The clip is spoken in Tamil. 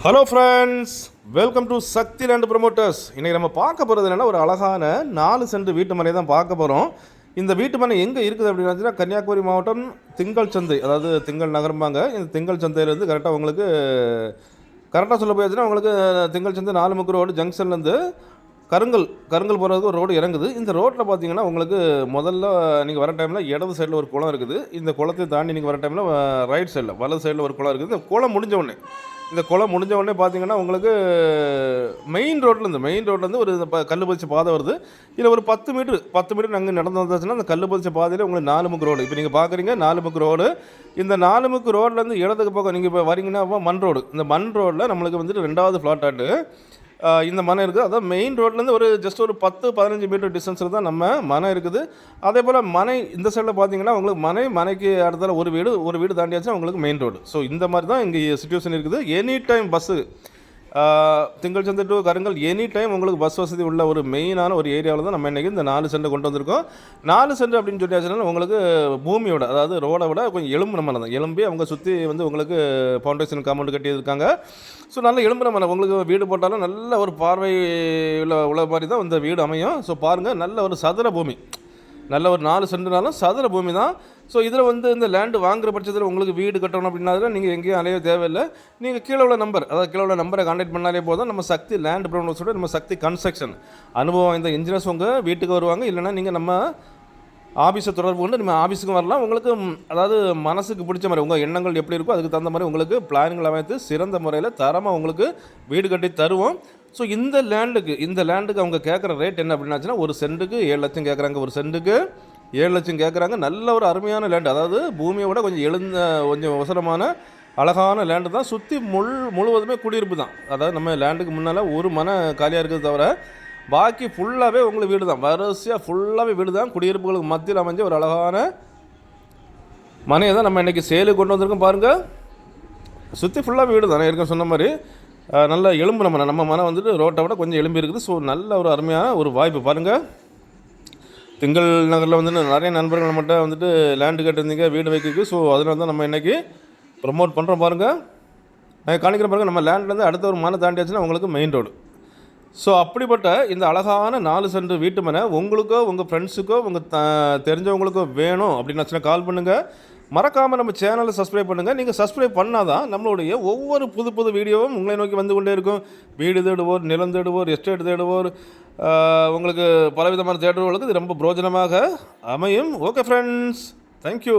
Hello friends welcome to Sakthi land promoters இன்றைக்கி நம்ம பார்க்க போகிறது என்னென்னா ஒரு அழகான நாலு சென்ட் வீட்டு தான் பார்க்க போகிறோம் இந்த வீட்டு மனை எங்கே இருக்குது அப்படின்னு பார்த்தீங்கன்னா கன்னியாகுமரி மாவட்டம் திங்கள் சந்தை அதாவது திங்கள் நகரம்பாங்க. இந்த திங்கள் சந்தையிலேருந்து கரெக்டாக உங்களுக்கு கரெக்டாக சொல்ல போயாச்சுன்னா உங்களுக்கு திங்கள் சந்தை நாலு முக்கு ரோடு ஜங்ஷன்லேருந்து கருங்கல் கருங்கல் போகிறதுக்கு ஒரு ரோடு இறங்குது. இந்த ரோட்டில் பார்த்தீங்கன்னா உங்களுக்கு முதல்ல நீங்கள் வர டைமில் இடது சைடில் ஒரு குளம் இருக்குது. இந்த குளத்தை தாண்டி நீங்கள் வர டைமில் ரைட் சைடில் வலது சைடில் ஒரு குளம் இருக்குது. இந்த குளம் முடிஞ்ச உடனே இந்த குளம் முடிஞ்ச உடனே பார்த்தீங்கன்னா உங்களுக்கு மெயின் ரோட்லேருந்து மெயின் ரோட்லேருந்து ஒரு ப- பதிச்ச பாதை வருது. இதில் ஒரு பத்து மீட்ரு பத்து மீட்டர் அங்கே நடந்து வந்தாச்சுன்னா அந்த கல் பதிச்ச பாதையில் உங்களுக்கு நாலு முக்கு ரோடு இப்போ நீங்கள் பார்க்குறீங்க நாலு முக்கு ரோடு இந்த நாலு முக்கு ரோட்லேருந்து இடத்துக்கு பக்கம் நீங்கள் இப்போ வரீங்கன்னா அப்போ மண் ரோடு இந்த மண் ரோட்டில் நம்மளுக்கு வந்துட்டு ரெண்டாவது ஃப்ளாட் ஆட்டு இந்த மனை இருக்குது. அதான் மெயின் ரோட்லேருந்து ஒரு ஜஸ்ட் ஒரு பத்து பதினஞ்சு மீட்டர் டிஸ்டன்ஸில் தான் நம்ம மனை இருக்குது. அதே போல் மனை இந்த சைடில் பார்த்தீங்கன்னா உங்களுக்கு மனை மனைக்கு அடுத்தால ஒரு வீடு ஒரு வீடு தாண்டியாச்சுன்னா உங்களுக்கு மெயின் ரோடு ஸோ இந்த மாதிரி தான் இங்கே சுச்சுவேஷன் இருக்குது. எனி டைம் பஸ்ஸு திங்கள் சந்தை டு கருங்கல் எனி டைம் உங்களுக்கு பஸ் வசதி உள்ள ஒரு மெயினான ஒரு ஏரியாவில் தான் நம்ம இன்றைக்கி இந்த நாலு சென்ட் கொண்டு வந்திருக்கோம். நாலு சென்ட் அப்படின்னு சொல்லியாச்சுன்னா உங்களுக்கு பூமியோட அதாவது ரோடை விட கொஞ்சம் எலும்பு நம்ம தான். எலும்பி அவங்க சுற்றி வந்து உங்களுக்கு ஃபவுண்டேஷன் காம்பவுண்ட் கட்டியிருக்காங்க ஸோ நல்ல எலும்பு நம்ம உங்களுக்கு வீடு போட்டாலும் நல்ல ஒரு பார்வை உள்ள உள்ள மாதிரி தான் இந்த வீடு அமையும். ஸோ பாருங்கள் நல்ல ஒரு சதுர பூமி. நல்ல ஒரு நாலு சென்ட்னாலும் சதுர பூமி தான். ஸோ இதில் வந்து இந்த லேண்டு வாங்குற பட்சத்தில் உங்களுக்கு வீடு கட்டணும் அப்படின்னா நீங்கள் எங்கேயும் அலைய தேவையில்லை. நீங்கள் கீழே உள்ள நம்பர் அதாவது கீழே உள்ள நம்பரை கான்டாக்ட் பண்ணாலே போதும். நம்ம சக்தி லேண்ட் ப்ரௌனர்ஸோட நம்ம சக்தி கன்ஸ்ட்ரக்ஷன் அனுபவம் இந்த இன்ஜினியர்ஸ் உங்கள் வீட்டுக்கு வருவாங்க. இல்லைன்னா நீங்கள் நம்ம ஆஃபீஸை தொடர்பு கொண்டு நம்ம ஆஃபீஸுக்கும் வரலாம். உங்களுக்கு அதாவது மனசுக்கு பிடிச்ச மாதிரி உங்கள் எண்ணங்கள் எப்படி இருக்கோ அதுக்கு தகுந்த மாதிரி உங்களுக்கு பிளான்கள் அமைத்து சிறந்த முறையில் தரமாக உங்களுக்கு வீடு கட்டி தருவோம். ஸோ இந்த லேண்டுக்கு இந்த லேண்டுக்கு அவங்க கேட்குற ரேட் என்ன அப்படின்னாச்சுன்னா ஒரு சென்ட்டுக்கு ஏழு லட்சம் கேட்குறாங்க ஒரு சென்ட்டுக்கு ஏழு லட்சம் கேட்குறாங்க நல்ல ஒரு அருமையான லேண்டு அதாவது பூமியை விட கொஞ்சம் எழுந்த கொஞ்சம் அவசரமான அழகான லேண்டு தான். சுற்றி முள் முழுவதுமே குடியிருப்பு தான். அதாவது நம்ம லேண்டுக்கு முன்னால் ஒரு மன காலியாக இருக்கிறது தவிர பாக்கி ஃபுல்லாகவே உங்களுக்கு வீடு தான். வரிசையாக ஃபுல்லாகவே வீடு தான். குடியிருப்புகளுக்கு மத்தியில் அமைஞ்ச ஒரு அழகான மனையை தான் நம்ம இன்றைக்கி சேலுக்கு கொண்டு வந்திருக்கோம் பாருங்கள் சுற்றி ஃபுல்லாக வீடு தான். ஏற்கனவே சொன்ன மாதிரி நல்ல எலும்பு நம்ம நம்ம மனை வந்துட்டு ரோட்டை விட கொஞ்சம் எலும்பி இருக்குது. ஸோ நல்ல ஒரு அருமையான ஒரு வாய்ப்பு பாருங்கள் திங்கள் நகரில் வந்து நிறைய நண்பர்கள் நம்மகிட்ட வந்துட்டு லேண்டு கேட்டிருந்தீங்க வீடு வைக்கிறதுக்கு. ஸோ அதனால தான் நம்ம இன்றைக்கி ப்ரொமோட் பண்ணுறோம் பாருங்கள் நான் காணிக்கிற பாருங்கள் நம்ம லேண்ட்லேருந்து அடுத்த ஒரு மனை தாண்டியாச்சுன்னா உங்களுக்கு மெயின் ரோடு ஸோ அப்படிப்பட்ட இந்த அழகான நாலு சென்று வீட்டு மனை உங்களுக்கோ உங்கள் ஃப்ரெண்ட்ஸுக்கோ உங்கள் த தெரிஞ்சவங்களுக்கோ வேணும் அப்படின்னு கால் பண்ணுங்கள் மறக்காமல் நம்ம சேனலை சப்ஸ்கிரைப் பண்ணுங்கள் நீங்கள் சப்ஸ்கிரைப் பண்ணால் தான் நம்மளுடைய ஒவ்வொரு புது புது வீடியோவும் உங்களை நோக்கி வந்து கொண்டே இருக்கும். வீடு தேடுவோர் நிலம் தேடுவோர் எஸ்டேட் தேடுவோர் உங்களுக்கு பலவிதமான தேடுவோர்களுக்கு இது ரொம்ப பிரோஜனமாக அமையும். Okay friends thank you